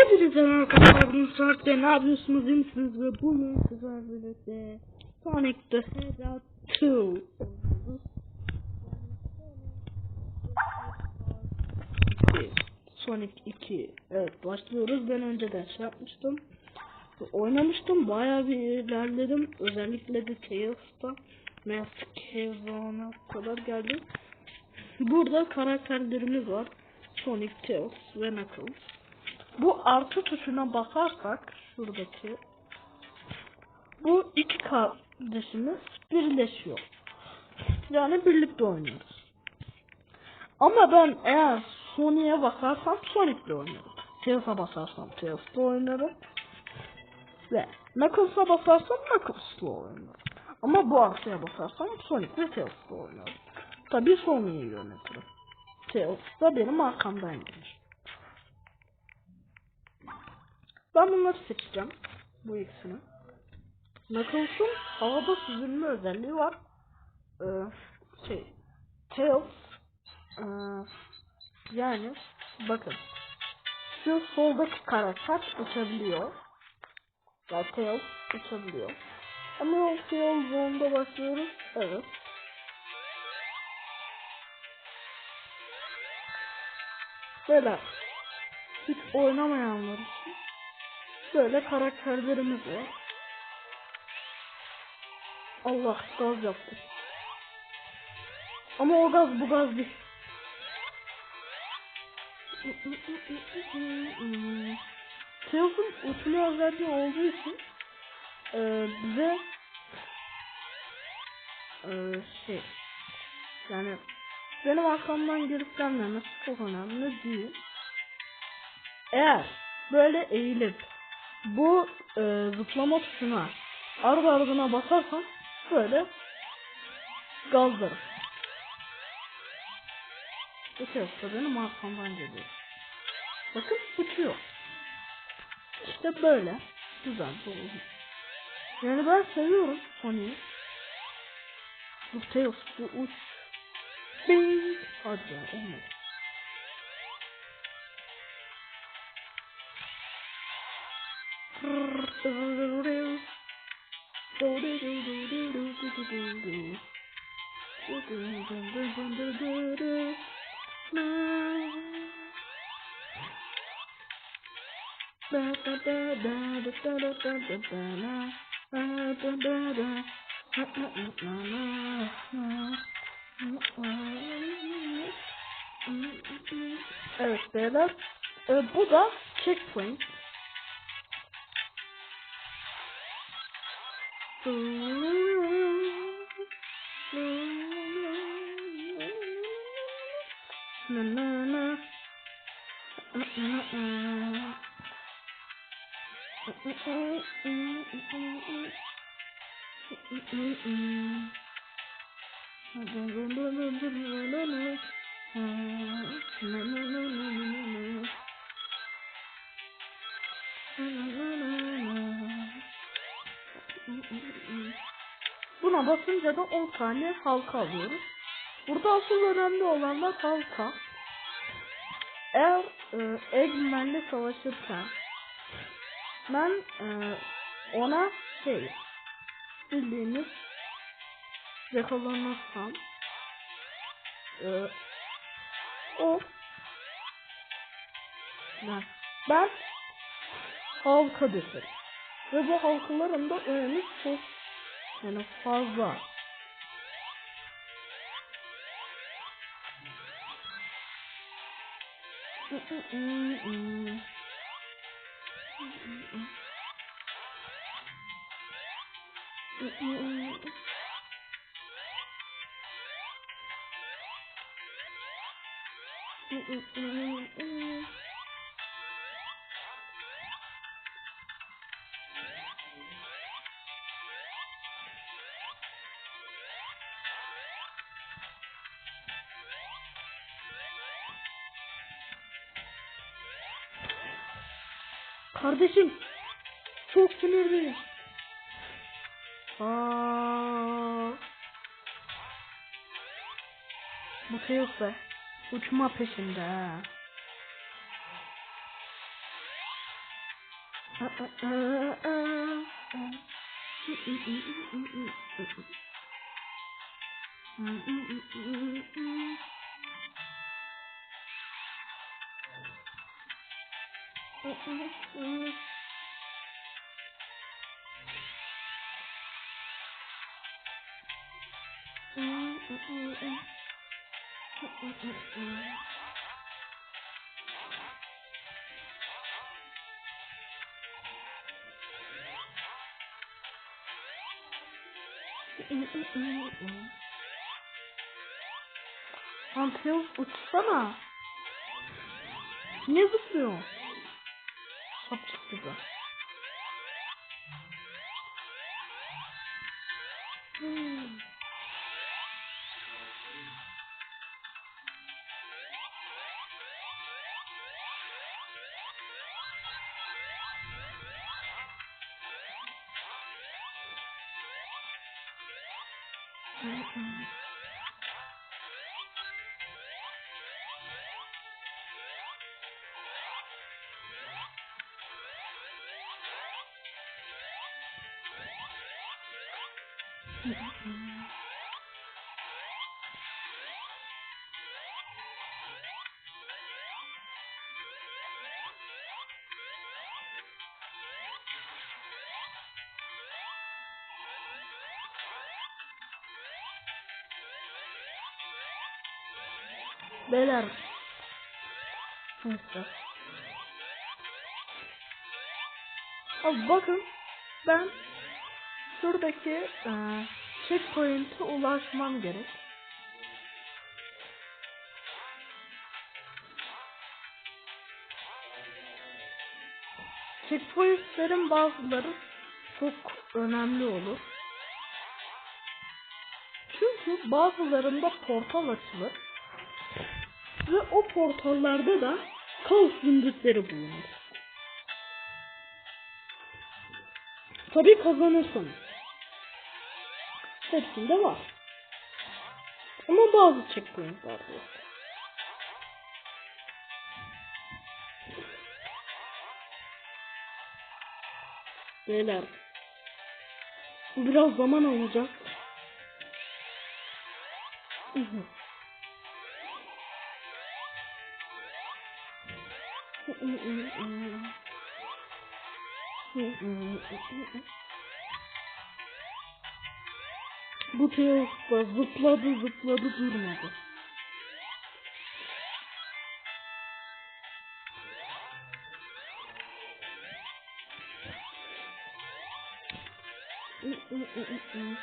Hepinize merhaba arkadaşlar. Bugün saatte ne yapıyorsunuz? İyi misiniz? Ve bugün sizlerle birlikte Sonic the Hedgehog 2 oynuyoruz. Sonic 2 Evet başlıyoruz. Ben önceden şey yapmıştım. Oynamıştım. Bayağı bir ilerledim. Özellikle de Tails'ta. Mask Cave'ına kadar geldim. Burada karakterlerimiz var. Sonic, Tails ve Knuckles. Bu artı tuşuna basarsak şuradaki bu iki kardeşimiz birleşiyor. Yani birlikte oynuyoruz. Ama ben eğer Sonic'e basarsam Sonic'le oynarım. Tails'a basarsam Tails'la oynarım. Ve Knuckles'a basarsam Knuckles'la oynarım. Ama bu artıya basarsam Sonic ve Tails'la oynarım. Tabii Sonic'i yönetirim. Tails da benim arkamdan gelir. Ben bunları seçeceğim. Bu ikisini. Knuckles'ın havada süzülme özelliği var. Ee, şey, Tails ee, yani bakın şu soldaki karakter uçabiliyor. Yani Tails uçabiliyor. Ama o Tails zone'da başlıyoruz. Evet. Böyle hiç oynamayanlar böyle karakterlerimiz var. Allah gaz yaptı. Ama o gaz bu gaz değil. Tails'ın uçma özelliği olduğu için e, bize e, şey yani benim arkamdan gelip gelmemesi çok önemli değil. Eğer böyle eğilip bu e, zıplama tuşuna ardı ardına basarsan böyle gazlarım. Bu da benim arkamdan geliyor. Bakın uçuyor. İşte böyle. Güzel bu. Yani ben seviyorum Sony'yi. Bu Tails bu uç. Bing. Hadi ya olmadı. Evet beyler. Ee, bu checkpoint. Mm-hmm. Buna basınca da 10 tane halka alıyoruz. Burada asıl önemli olanlar halka. Eğer e, Eggman'le savaşırken ben e, ona şey bildiğiniz yakalanırsam e, o ben, ben halka düşerim. Ve bu halkaların da önemi çok yani fazla. Kardeşim çok sinirliyim. Aa. Şey yok be. Uçma peşinde ha. Anteos uçsana. Niye zıplıyor? 四个。嗯嗯。Beyler. Neyse. Abi bakın ben şuradaki e, checkpoint'e ulaşmam gerek. Checkpoint'lerin bazıları çok önemli olur. Çünkü bazılarında portal açılır. Ve o portallarda da kaos zümrütleri bulunur. Tabii kazanırsanız. Hepsinde var. Ama bazı checkpointler yok. Beyler. Biraz zaman alacak. Hı Бутылка зıpladı zıpladı durmadı. Mm-mm-mm-mm.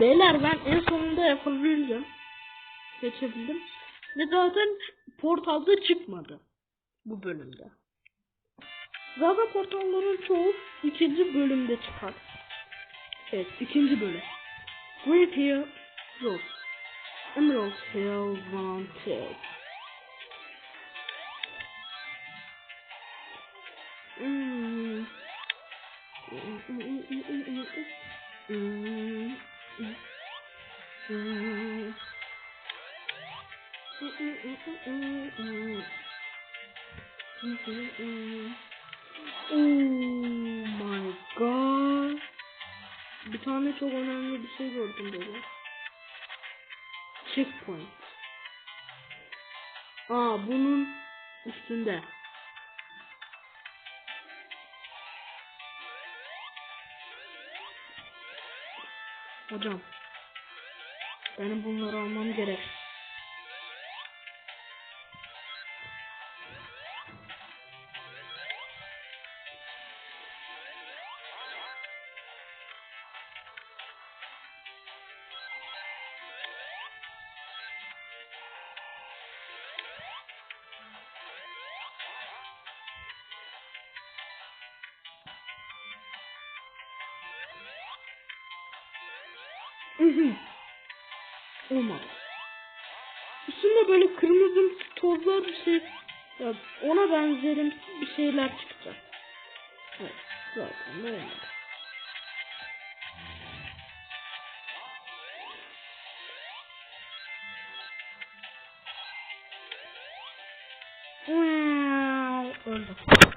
Beyler ben en sonunda yapabildim. Geçebildim. Ve zaten portalda çıkmadı. Bu bölümde. Zaten portalların çoğu ikinci bölümde çıkar. Evet ikinci bölüm. Great Hill Road. Emerald Hill Mountain. Hmm. Hmm. Oh my god. Bir tane çok önemli bir şey gördüm böyle. Checkpoint. Aa bunun üstünde. Hocam. Benim bunları almam gerek. Olmadı. Üstünde böyle kırmızı tozlar bir şey ya ona benzerim bir şeyler çıktı. Evet, zaten böyle. Wow, öldü.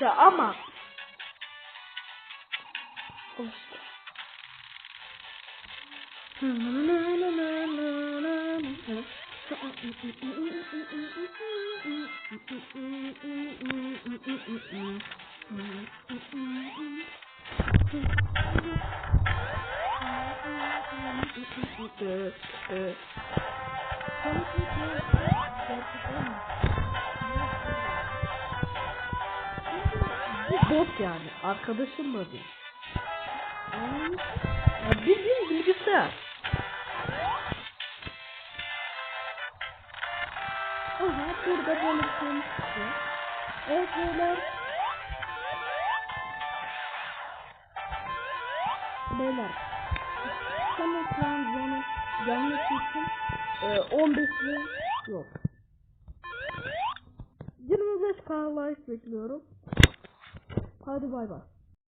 Ya ama işte. Bu bot yani. Arkadaşım da değil. Ya bildiğin bilgisayar. Aha burada böyle bir şey. Evet beyler. Beyler. Tam ekran zonu gelmesi için e, 15 bin yok. 25k like bekliyorum. Hadi bay bay.